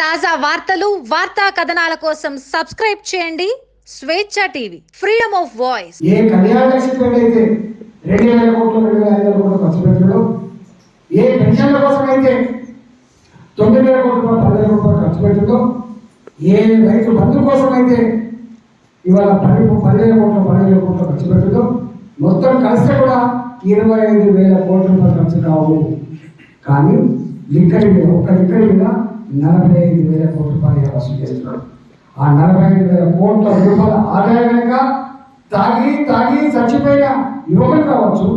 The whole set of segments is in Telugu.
తాజా వార్తలు వార్తా కథనాల కోసం సబ్స్క్రైబ్ చేయండి. Swecha TV freedom of voice. ఏ కళ్యాణ లక్ష్మి అయితే రెండు వేల కోట్లు రెండు వేల ఐదు వేల కోట్లు ఖర్చు పెట్టడం ఏ పెన్షన్ల కోసం అయితే తొమ్మిది వేల కోట్లు పది వేల రూపాయలు ఖర్చు పెట్టడం ఏ రైతు బంధు కోసం అయితే ఇవాళ పది పదివేల కోట్ల పదివేల కోట్లు ఖర్చు పెట్టడం మొత్తం కలిసి కూడా ఇరవై ఐదు వేల కోట్ల రూపాయలు ఖర్చు కావు. కానీ లిక్కర్ మీద ఒక లిక్కర్ మీద నలభై ఐదు వేల కోట్ల రూపాయలు వసూలు చేస్తున్నాడు ఆ నలభై ఐదు వేల కోట్ల రూపాయల ఆదాయం కనుక తాగి తాగి చచ్చిపోయిన యువకులు కావచ్చు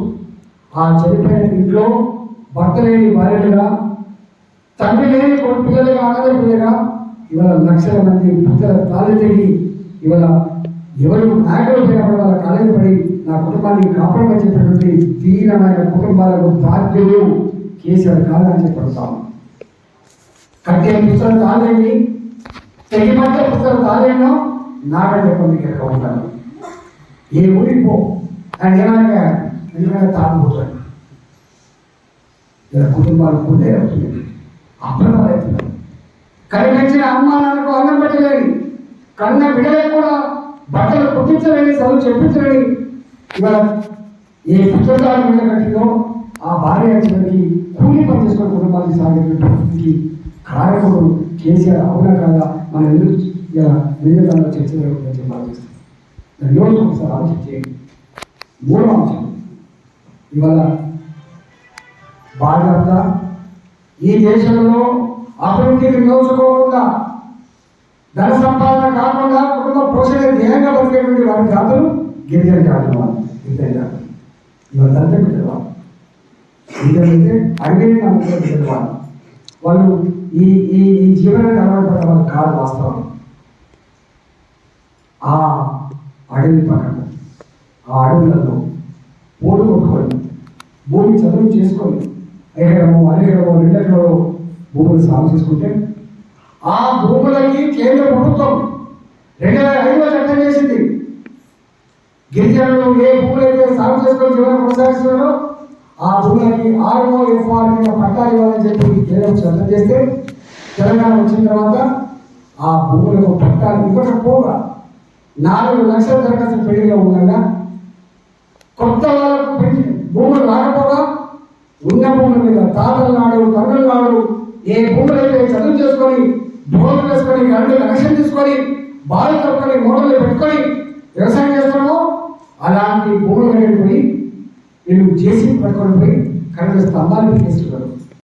ఆ చనిపోయిన ఇంట్లో భర్త లేని భార్యలుగా తండ్రి లేని కొడుకు పిల్లలుగా అనాథ పిల్లగా ఇవాళ లక్షల మంది పిల్లల తాళి తెగి ఇవాళ ఎవరు నాయకులు పోయినప్పుడు వాళ్ళ కాలేజీ పడి నా కుటుంబాన్ని కాపాడమని చెప్పినటువంటి తీవ్రమైన కుటుంబాలకు బాధ్యులు కేసీఆర్ కాదని చెప్పడతాం కట్టే పుస్తకం కాదండి. తెగి పుస్తకం తాళేనో నాకంటే కొన్ని ఉంటాను ఏ ఊరికి పో. ఆయన ఏమన్నా ఎందుకంటే తాగుపోతాడు ఇలా కుటుంబాలు కూడా అవుతుంది అప్రమవుతున్నారు కనిపించిన అమ్మ అన్నం పెట్టలేని కన్న బిడ్డలకు కూడా బట్టలు కుట్టించలేని చదువు చెప్పించలేని ఇవాళ ఏ పుస్తకాలు మీద కట్టిందో ఆ భార్య చివరికి కూలి పని చేసుకుని సాగే పరిస్థితికి కారకుడు కేసీఆర్ అవునా కాదా? మన ఎందుకు ఇలా విజయవాడలో చర్చ జరుగుతుందని చెప్పి ఆలోచిస్తాం? దాని ఒకసారి ఆలోచన చేయండి. మూడో అంశం ఇవాళ భారత ఈ దేశంలో అభివృద్ధికి నోచుకోకుండా ధన సంపాదన కాకుండా కుటుంబ పోషణ ధ్యేయంగా బతికేటువంటి వారి జాతులు గిరిజన జాతులు వాళ్ళు గిరిజన జాతులు. ఇవాళ దళిత బిడ్డలు వాళ్ళు గిరిజనులైతే అడవిని నమ్ముకునే వాళ్ళు వాళ్ళు ఈ ఈ ఈ జీవనాన్ని అలవాటు పడ్డ వాళ్ళు కాదు వాస్తవం ఆ అడవి పక్కన ఆ అడవులలో పోటు కొట్టుకొని భూమి చదువు చేసుకొని ఎకరము అరెకరము రెండెకరము భూములు సాగు చేసుకుంటే ఆ భూములకి కేంద్ర ప్రభుత్వం రెండు వేల ఐదులో చట్టం చేసింది. గిరిజనులు ఏ భూములు అయితే సాగు చేసుకొని జీవనం కొనసాగిస్తున్నారో ఆ భూములకి ఆర్ఓ ఎఫ్ఆర్ కింద పట్టాలు ఇవ్వాలని చెప్పి కేంద్రం చట్టం చేస్తే తెలంగాణ వచ్చిన తర్వాత ఆ భూములకు పట్టాలు ఇవ్వకపోగా నాలుగు లక్షల దరఖాస్తు పెళ్ళిలో ఉండగా కొత్త వాళ్ళకు పెంచి భూములు రాకపోగా ఉన్న భూముల మీద తాతల నాడు తండ్రుల నాడు ఏ భూములు అయితే చదువు చేసుకొని భూములు వేసుకొని కరెంటు కనెక్షన్ తీసుకొని బావి తప్పుకొని మోటార్లు పెట్టుకొని వ్యవసాయం చేస్తున్నామో అలాంటి భూములు కనుక నేను చేసి పట్టుకొని పోయి కరెంటు స్తంభాలు తీసుకున్నారు